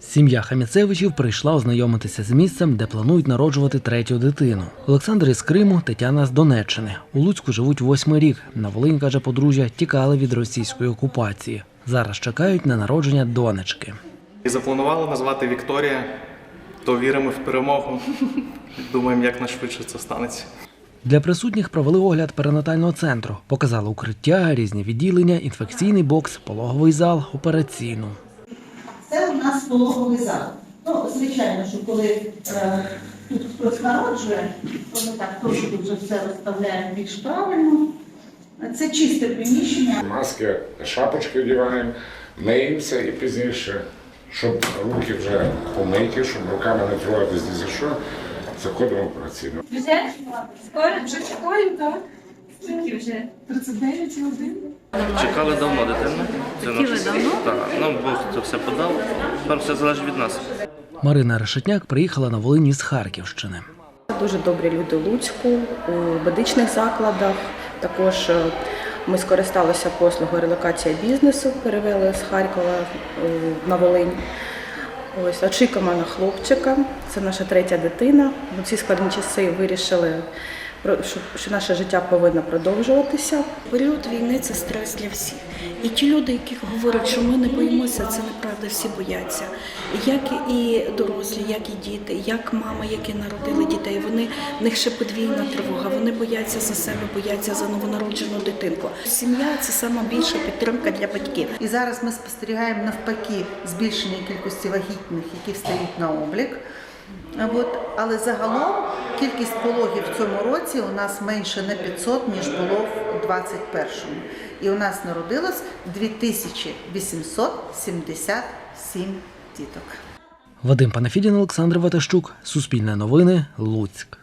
Сім'я Хаміцевичів прийшла ознайомитися з місцем, де планують народжувати третю дитину. Олександр із Криму, Тетяна з Донеччини. У Луцьку живуть восьмий рік. На Волинь, каже подружжя, тікали від російської окупації. Зараз чекають на народження донечки. І запланували назвати Вікторія, то віримо в перемогу. Думаємо, як найшвидше це станеться. Для присутніх провели огляд перинатального центру, показали укриття, різні відділення, інфекційний бокс, пологовий зал, операційну. Пологовий зал. Ну, звичайно, що коли е, тут хтось народжує, то ми так трошки вже все розставляємо більш правильно. Це чисте приміщення. Маски, шапочки одягаємо, миємося і пізніше, щоб руки вже помиті, щоб руками не триватись ні за що, заходимо в операційну. Вже? Скоро вже чекаю, так? Скільки вже? 39 годин. Чекали давно дитину. Це наш давно? Так, нам Бог це все подав. Тепер все залежить від нас. Марина Решетняк приїхала на Волині з Харківщини. Дуже добрі люди у Луцьку, у медичних закладах. Також е, ми скористалися послугою релокація бізнесу, перевели з Харкова е, на Волинь. Ось очікуємо на хлопчика. Це наша третя дитина. У ці складні часи вирішили, що, що наше життя повинно продовжуватися. Період війни це стрес для всіх. І ті люди, які говорять, що ми не боїмося, це неправда, всі бояться. Як і дорослі, як і діти, як мами, які народили дітей. Вони в них ще подвійна тривога. Вони бояться за себе, бояться за новонароджену дитинку. Сім'я це сама більша підтримка для батьків. І зараз ми спостерігаємо навпаки збільшення кількості вагітних, які встають на облік. От, але загалом кількість пологів в цьому році у нас менше на 500, ніж було в 2021. І у нас народилось 2877 діток. Вадим Панафідін, Олександр Ватащук, Суспільне новини, Луцьк.